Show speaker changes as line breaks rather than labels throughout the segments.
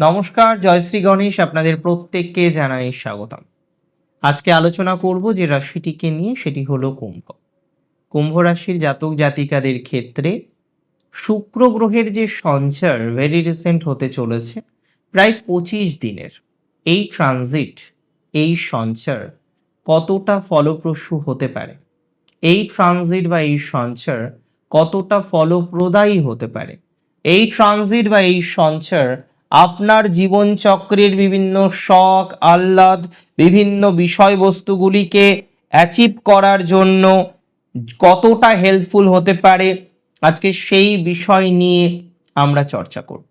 নমস্কার জয়শ্রী গণেশ, আপনাদের প্রত্যেককে জানাই স্বাগতম। আজকে আলোচনা করব যে রাশিটিকে নিয়ে, সেটি হলো কুম্ভ। কুম্ভ রাশির জাতক জাতিকাদের ক্ষেত্রে শুক্র গ্রহের যে সঞ্চার ভেরি রিসেন্ট হতে চলেছে, প্রায় পঁচিশ দিনের। এই ট্রানজিট এই সঞ্চার কতটা ফলপ্রসূ হতে পারে? এই ট্রানজিট বা এই সঞ্চার কতটা ফলপ্রদায়ী হতে পারে? এই ট্রানজিট বা এই সঞ্চার আপনার জীবনচক্রের বিভিন্ন শখ, আহ্লাদ, বিভিন্ন বিষয়বস্তুগুলিকে অ্যাচিভ করার জন্য কতটা হেল্পফুল হতে পারে, আজকে সেই বিষয় নিয়ে আমরা চর্চা করব।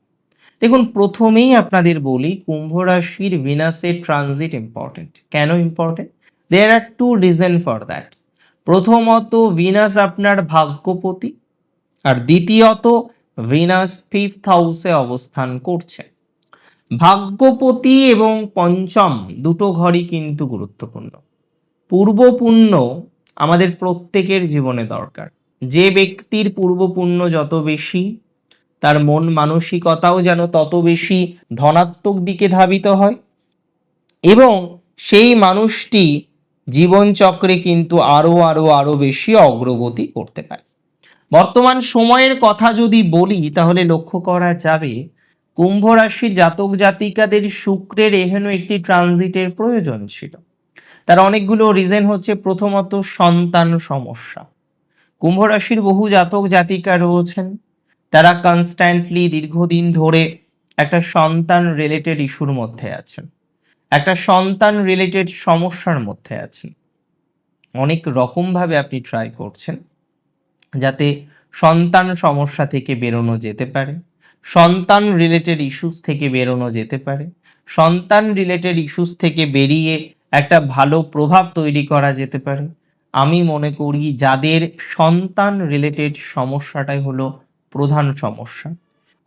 দেখুন, প্রথমেই আপনাদের বলি, কুম্ভ রাশির ভিনাসের ট্রানজিট ইম্পর্টেন্ট কেন important there are two reason for that প্রথমত ভিনাস আপনার ভাগ্যপতি, আর দ্বিতীয়ত ভিনাস ফিফথ হাউসে অবস্থান করছে। ভাগ্যপতি এবং পঞ্চম দুটো ঘরই কিন্তু গুরুত্বপূর্ণ। পূর্ব পুণ্য আমাদের প্রত্যেকের জীবনে দরকার। যে ব্যক্তির পূর্ব পুণ্য যত বেশি, তার মন মানসিকতাও যেন তত বেশি ধনাত্মক দিকে ধাবিত হয় এবং সেই মানুষটি জীবনচক্রে কিন্তু আরও আরও আরও বেশি অগ্রগতি করতে পারে। বর্তমান সময়ের কথা যদি বলি, তাহলে লক্ষ্য করা যাবে, কুম্ভ রাশির জাতক জাতিকাদের শুক্রের এহেন একটি ট্রানজিটের প্রয়োজন ছিল। তার অনেকগুলো রিজন হচ্ছে, প্রথমত সন্তান সমস্যা। কুম্ভ রাশির বহু জাতক জাতিকা রয়েছেন, তারা কনস্ট্যান্টলি দীর্ঘদিন ধরে একটা সন্তান রিলেটেড ইস্যুর মধ্যে আছেন, একটা সন্তান রিলেটেড সমস্যার মধ্যে আছেন। অনেক রকমভাবে আপনি ট্রাই করছেন। যাতে সন্তান সমস্যা থেকে বেরোনো যেতে পারে, সন্তান রিলেটেড ইস্যুস থেকে বেরোনো যেতে পারে, সন্তান রিলেটেড ইস্যুস থেকে বেরিয়ে একটা ভালো প্রভাব তৈরি করা যেতে পারে। আমি মনে করি যাদের সন্তান রিলেটেড সমস্যাটাই হলো প্রধান সমস্যা।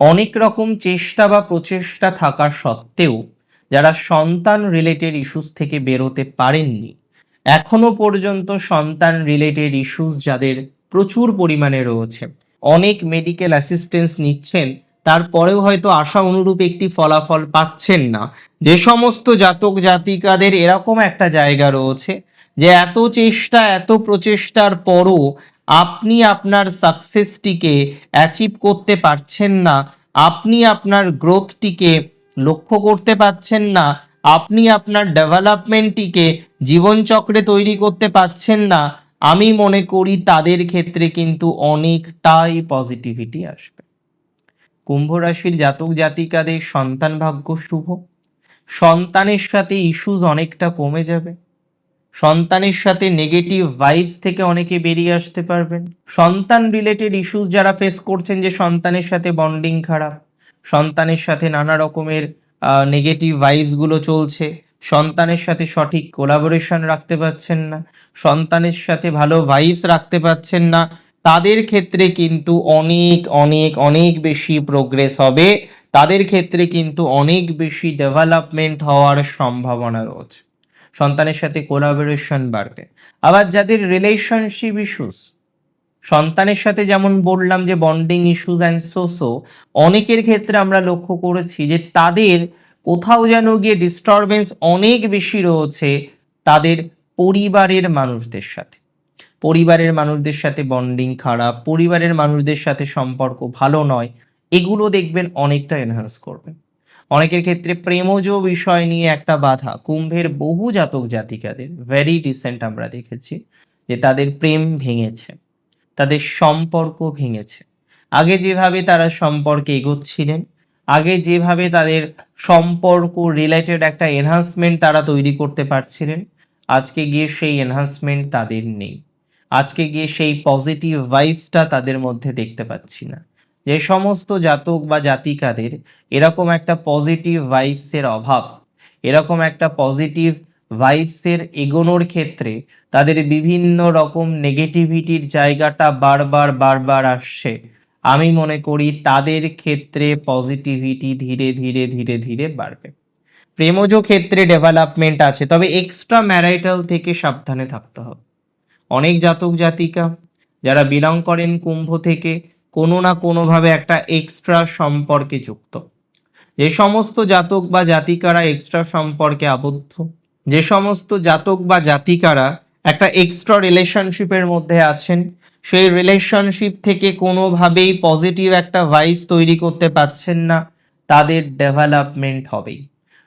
অনেক রকম চেষ্টা বা প্রচেষ্টা থাকা সত্ত্বেও যারা সন্তান রিলেটেড ইস্যুস থেকে বেরোতে পারেননি, এখনও পর্যন্ত সন্তান রিলেটেড ইস্যুস যাদের প্রচুর পরিমাণে রয়েছে। অনেক মেডিকেল অ্যাসিস্ট্যান্স নিচ্ছেন, তারপরেও হয়তো আশা অনুরূপ একটি ফলাফল পাচ্ছেন না। যে সমস্ত জাতক জাতিকাদের এরকম একটা জায়গা রয়েছে যে এত চেষ্টা, এত প্রচেষ্টার পরও আপনি আপনার সাকসেসটিকে অ্যাচিভ করতে পারছেন না, আপনি আপনার গ্রোথটিকে লক্ষ্য করতে পারছেন না, আপনি আপনার ডেভেলপমেন্টটিকে জীবনচক্রে তৈরি করতে পারছেন না আমি মনে করি তাদের ক্ষেত্রে কিন্তু অনেকটাই পজিটিভিটি আসবে। কুম্ভ রাশির জাতক জাতিকাদের সন্তান ভাগ্য শুভ। সন্তানের সাথে ইস্যুজ অনেকটা কমে যাবে। সন্তানের সাথে নেগেটিভ ভাইবস থেকে অনেকে বেরিয়ে আসতে পারবেন। সন্তান রিলেটেড ইস্যুস যারা ফেস করছেন যে সন্তানের সাথে বন্ডিং খারাপ, সন্তানের সাথে নানা রকমের নেগেটিভ ভাইবসগুলো চলছে সন্তানের সাথে সঠিক কোলাবোরেশন রাখতে পারছেন না, সন্তানের সাথে ভালো ভাইবস রাখতে পারছেন না, তাদের ক্ষেত্রে কিন্তু অনেক অনেক অনেক বেশি প্রোগ্রেস হবে। তাদের ক্ষেত্রে কিন্তু অনেক বেশি ডেভেলপমেন্ট হওয়ার সম্ভাবনা রয়েছে। সন্তানের সাথে কোলাবোরেশন বাড়বে। আবার যাদের রিলেশনশিপ ইস্যুস সন্তানের সাথে যেমন বললাম যে বন্ডিং ইস্যুস অ্যান্ড সোসো অনেকের ক্ষেত্রে আমরা লক্ষ্য করেছি যে তাদের কোথাও যেন গিয়ে ডিস্টারবেন্স অনেক বেশি রয়েছে তাদের পরিবারের মানুষদের সাথে। পরিবারের মানুষদের সাথে বন্ডিং খারাপ, পরিবারের মানুষদের সাথে সম্পর্ক ভালো নয়, এগুলো দেখবেন অনেকটা এনহান্স করবে। অনেকের ক্ষেত্রে প্রেমজ বিষয় নিয়ে একটা বাধা, কুম্ভের বহু জাতক জাতিকাদের ভেরি রিসেন্ট আমরা দেখেছি, যে তাদের প্রেম ভেঙেছে, তাদের সম্পর্ক ভেঙেছে। আগে যেভাবে তারা সম্পর্কে এগোচ্ছিলেন আগে যেভাবে তাদের সম্পর্ক রিলেটেড একটা এনহান্সমেন্ট তারা তৈরি করতে পারছিলেন, আজকে গিয়ে সেই এনহান্সমেন্ট তাদের নেই। আজকে গিয়ে সেই পজিটিভ ভাইবসটা তাদের মধ্যে দেখতে পাচ্ছি না। যে সমস্ত জাতক বা জাতিকাদের এরকম একটা পজিটিভ ভাইবসের অভাব, এরকম একটা পজিটিভ ভাইবসের এগোনোর ক্ষেত্রে তাদের বিভিন্ন রকম নেগেটিভিটির জায়গাটা বারবার বারবার আসছে। আমি মনে করি তাদের ক্ষেত্রে পজিটিভিটি ধীরে ধীরে ধীরে ধীরে বাড়বে। প্রেমজ ক্ষেত্রে ডেভেলপমেন্ট আছে, তবে এক্সট্রা ম্যারাইটাল থেকে সাবধানে থাকতে হবে। অনেক জাতক, জাতিকা যারা বিলং করেন কুম্ভ থেকে, কোনো না কোনোভাবে একটা এক্সট্রা সম্পর্কে যুক্ত। যে সমস্ত জাতক বা জাতিকারা এক্সট্রা সম্পর্কে আবদ্ধ, যে সমস্ত জাতক বা জাতিকারা একটা এক্সট্রা রিলেশনশিপের মধ্যে আছেন সেই রিলেশনশিপ থেকে কোনোভাবেই পজিটিভ একটা ভাইব তৈরি করতে পারছেন না। তাদের ডেভেলপমেন্ট হবেই।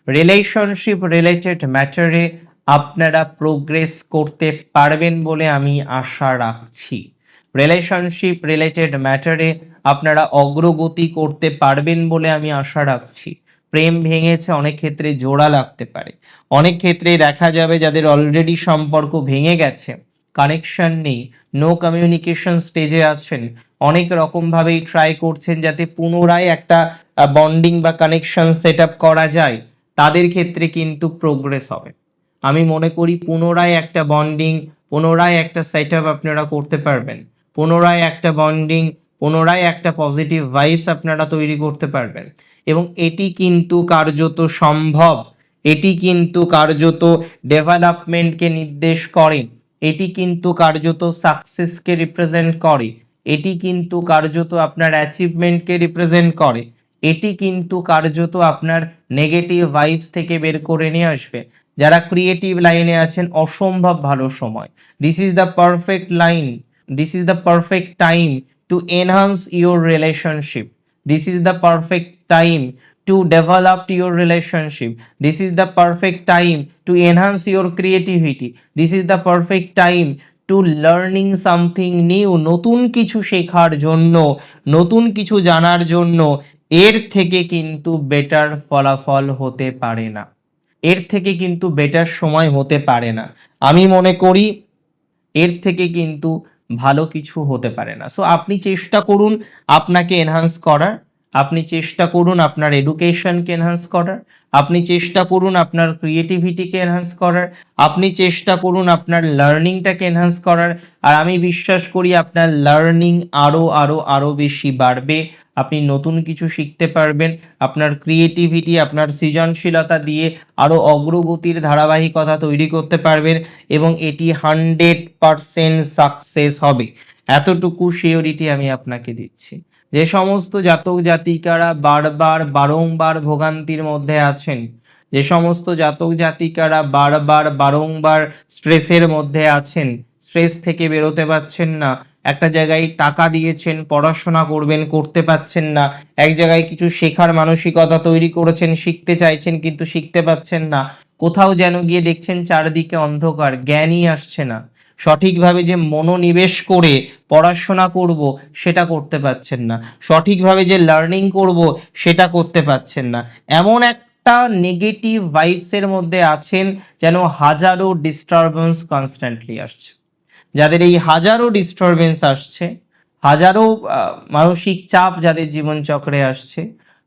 রিলেশনশিপ রিলেটেড ম্যাটারে আপনারা প্রোগ্রেস করতে পারবেন বলে আমি আশা রাখছি। রিলেশনশিপ রিলেটেড ম্যাটারে আপনারা অগ্রগতি করতে পারবেন বলে আমি আশা রাখছি। প্রেম ভেঙেছে অনেক ক্ষেত্রে জোড়া লাগতে পারে। অনেক ক্ষেত্রে দেখা যাবে যাদের অলরেডি সম্পর্ক ভেঙে গেছে। কানেকশন নেই নো কমিউনিকেশন স্টেজে আছেন। অনেক রকমভাবেই ট্রাই করছেন যাতে পুনরায় একটা বন্ডিং বা কানেকশন সেট করা যায়। তাদের ক্ষেত্রে কিন্তু প্রোগ্রেস হবে। আমি মনে করি পুনরায় একটা বন্ডিং পুনরায় একটা সেট আপ আপনারা করতে পারবেন। পুনরায় একটা বন্ডিং পুনরায় একটা পজিটিভ ভাইবস আপনারা তৈরি করতে পারবেন। এবং এটি কিন্তু কার্যত সম্ভব। এটি কিন্তু কার্যত ডেভেলপমেন্টকে নির্দেশ করে। এটি কিন্তু কার্যত সাকসেসকে রিপ্রেজেন্ট করে। এটি কিন্তু কার্যত আপনার অ্যাচিভমেন্টকে রিপ্রেজেন্ট করে। এটি কিন্তু কার্যত আপনার নেগেটিভ ভাইবস থেকে বের করে নিয়ে আসবে। যারা ক্রিয়েটিভ লাইনে আছেন, অসম্ভব ভালো সময়। This is the perfect line this is the perfect time to enhance your relationship this is the perfect time to develop your relationship this is the perfect time to enhance your creativity this is the perfect time to learning something new নতুন কিছু শেখার জন্য নতুন কিছু জানার জন্য এর থেকে কিন্তু বেটার ফলাফল হতে পারে না এর থেকে কিন্তু বেটার সময় হতে পারে না আমি মনে করি এর থেকে কিন্তু ভালো কিছু হতে পারে না সো আপনি চেষ্টা করুন আপনাকে এনহান্স করার আপনি চেষ্টা করুন আপনার এডুকেশনকে এনহান্স করার, আপনি চেষ্টা করুন আপনার ক্রিয়েটিভিটিকে এনহান্স করার, আপনি চেষ্টা করুন আপনার লার্নিংটাকে এনহান্স করার, আর আমি বিশ্বাস করি আপনার লার্নিং আরও আরও আরও বেশি বাড়বে। আপনি নতুন কিছু শিখতে পারবেন, আপনার ক্রিয়েটিভিটি আপনার সৃজনশীলতা দিয়ে আরও অগ্রগতির ধারাবাহিকতা তৈরি করতে পারবেন এবং এটি হান্ড্রেড পারসেন্ট সাকসেস হবে। এতটুকু শিওরিটি আমি আপনাকে দিচ্ছি। যে সমস্ত জাতক জাতিকারা বারবার বারংবার ভোগান্তির মধ্যে আছেন, যে সমস্ত জাতক জাতিকারা বারবার বারংবার স্ট্রেসের মধ্যে আছেন, স্ট্রেস থেকে বেরোতে পারছেন না, একটা জায়গায় টাকা দিয়েছেন, পড়াশোনা করবেন, করতে পাচ্ছেন না, এক জায়গায় কিছু শেখার মানসিকতা তৈরি করেছেন, শিখতে চাইছেন কিন্তু শিখতে পাচ্ছেন না, কোথাও যেন গিয়ে দেখছেন চারদিকে অন্ধকার, জ্ঞানই আসছে না। সঠিকভাবে যে মনোনিবেশ করে পড়াশোনা করব, সেটা করতে পারছেন না। সঠিকভাবে যে লার্নিং করব, সেটা করতে পারছেন না। এমন একটা নেগেটিভ ভাইবসের মধ্যে আছেন যেন হাজারো ডিস্টারবেন্স কনস্ট্যান্টলি আসছে। যাদের এই হাজারো ডিস্টারবেন্স আসছে, হাজারো মানসিক চাপ যাদের জীবনচক্রে আসছে,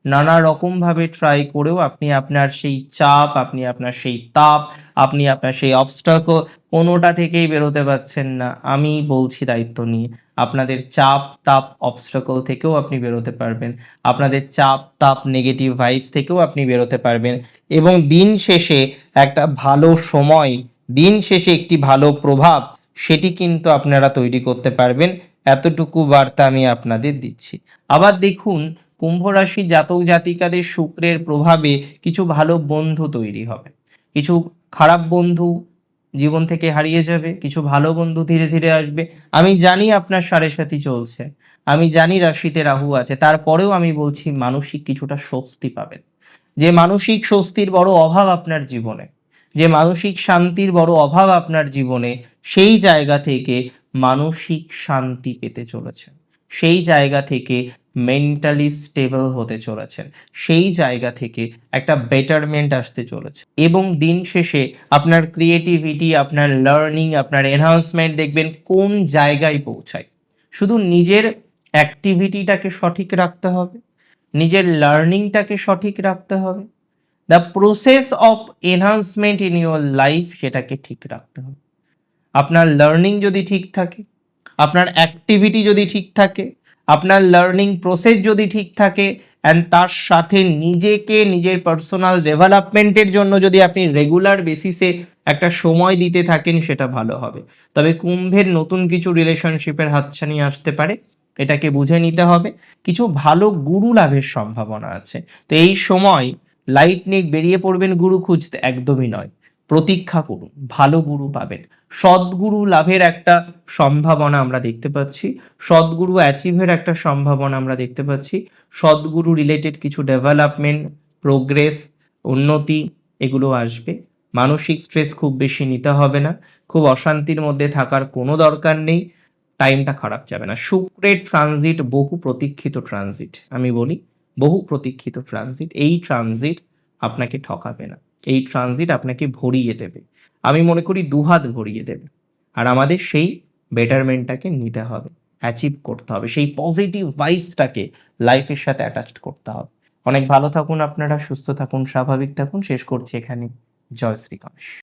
নানা রকমভাবে ট্রাই করেও আপনি আপনার সেই চাপ, আপনি আপনার সেই তাপ, আপনি আপনার সেই অবস্টাকল কোনোটা থেকেই বেরোতে পারছেন না। আমি বলছি দায়িত্ব নিয়ে। আপনাদের চাপ, তাপ অবস্টাকল থেকেও আপনি বেরোতে পারবেন। আপনাদের চাপ, তাপ নেগেটিভ ভাইবস থেকেও আপনি বেরোতে পারবেন। এবং দিন শেষে একটা ভালো সময়, দিন শেষে একটি ভালো প্রভাব, সেটি কিন্তু আপনারা তৈরি করতে পারবেন। এতটুকু বার্তা আমি আপনাদের দিচ্ছি। আবার দেখুন, কুম্ভ রাশি জাতক জাতিকাদের শুক্রের প্রভাবে কিছু ভালো বন্ধু তৈরি হবে। কিছু খারাপ বন্ধু জীবন থেকে হারিয়ে যাবে, কিছু ভালো বন্ধু ধীরে ধীরে আসবে। আমি জানি আপনার সাড়ে সাথী চলছে। আমি জানি রাশিতে রাহু আছে। তারপরেও আমি বলছি মানসিক কিছুটা স্বস্তি পাবেন। যে মানসিক স্বস্তির বড় অভাব আপনার জীবনে, যে মানসিক শান্তির বড় অভাব আপনার জীবনে, সেই জায়গা থেকে মানসিক শান্তি পেতে চলেছে। সেই জায়গা থেকে মেন্টালি স্টেবল হতে চলেছেন। সেই জায়গা থেকে একটা বেটারমেন্ট আসতে চলেছে। এবং দিন শেষে আপনার ক্রিয়েটিভিটি আপনার লার্নিং আপনার এনহান্সমেন্ট দেখবেন কোন জায়গায় পৌঁছায়। শুধু নিজের অ্যাক্টিভিটিটাকে সঠিক রাখতে হবে, নিজের লার্নিংটাকে সঠিক রাখতে হবে the process of enhancement in your life সেটাকে ঠিক রাখতে হবে। আপনার লার্নিং যদি ঠিক থাকে, আপনার অ্যাক্টিভিটি যদি ঠিক থাকে আপনার লার্নিং প্রসেস যদি ঠিক থাকে অ্যান্ড তার সাথে নিজেকে, নিজের পার্সোনাল ডেভেলপমেন্টের জন্য যদি আপনি রেগুলার বেসিসে একটা সময় দিতে থাকেন, সেটা ভালো হবে। তবে কুম্ভের নতুন কিছু রিলেশনশিপের হাতছানি আসতে পারে, এটাকে বুঝে নিতে হবে। কিছু ভালো গুরু লাভের সম্ভাবনা আছে। তো এই সময় লাইট নিয়ে বেরিয়ে পড়বেন, গুরু খুঁজতে, একদমই নয়। প্রতীক্ষা করুন, ভালো গুরু পাবেন। সদ্গুরু লাভের একটা সম্ভাবনা আমরা দেখতে পাচ্ছি, সদ্গুরু অ্যাচিভের একটা সম্ভাবনা আমরা দেখতে পাচ্ছি, সদ্গুরু রিলেটেড কিছু ডেভেলপমেন্ট প্রোগ্রেস উন্নতি, এগুলো আসবে। মানসিক স্ট্রেস খুব বেশি নিতে হবে না, খুব অশান্তির মধ্যে থাকার কোনো দরকার নেই টাইমটা খারাপ যাবে না। শুক্রের ট্রানজিট বহু প্রতীক্ষিত ট্রানজিট আমি বলি বহু প্রতীক্ষিত ট্রানজিট এই ট্রানজিট আপনাকে ঠকাবে না। এই ট্রানজিট আপনাকে ভরিয়ে দেবে। আমি মনে করি দুহাত ভরিয়ে দেবে। আর আমাদের সেই বেটারমেন্টটাকে নিতে হবে অ্যাচিভ করতে হবে, সেই পজিটিভ ভাইবসটাকে লাইফের সাথে অ্যাটাচড করতে হবে। অনেক ভালো থাকুন আপনারা, সুস্থ থাকুন, স্বাভাবিক থাকুন। শেষ করছি এখানে। জয় শ্রী গণেশ।